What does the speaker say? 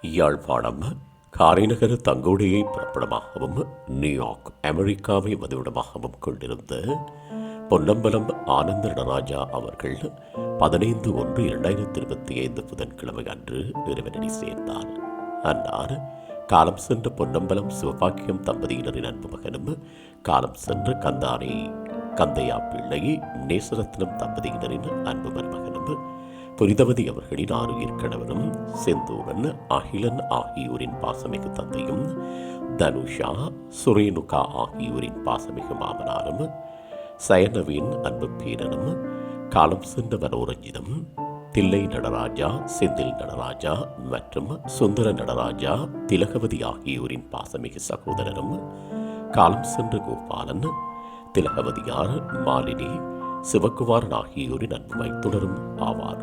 யாழ்ப்பாணம் காரைநகர் தங்கோடையை பிறப்பிடமாகவும் நியூயார்க் அமெரிக்காவை வதிவிடமாகவும் கொண்டிருந்த பொன்னம்பலம் ஆனந்த நடராஜா அவர்கள் பதினைந்து ஒன்று இரண்டாயிரத்தி இருபத்தி ஐந்து புதன்கிழமை அன்று இறைவனடி சேர்ந்தார். அன்னார் காலம் சென்ற பொன்னம்பலம் சிவபாக்கியம் தம்பதியினரின் அன்பு மகனும் காலம் சென்ற கந்தானை கந்தையா பிள்ளை நேசரத்னம் தம்பதியினரின் அன்பு மருமகன். புரிதவதி அவர்களின் ஆறுயிர் கணவரும் செந்தூரன் அகிலன் ஆகியோரின் பாசமிகு தந்தையும் தனுஷா சுரேனுகா ஆகியோரின் பாசமிகு மாமனாரும் சயனவின் அன்பு பேரனும் காலம் சென்ற மனோரஞ்சிதம் தில்லை நடராஜா செந்தில் நடராஜா மற்றும் சுந்தர நடராஜா திலகவதி ஆகியோரின் பாசமிகு சகோதரரும் காலம் சென்ற கோபாலன் திலகவதியார் மாலினி சிவகுமாரன் ஆகியோரின் அன்பு தொடரும் ஆவார்.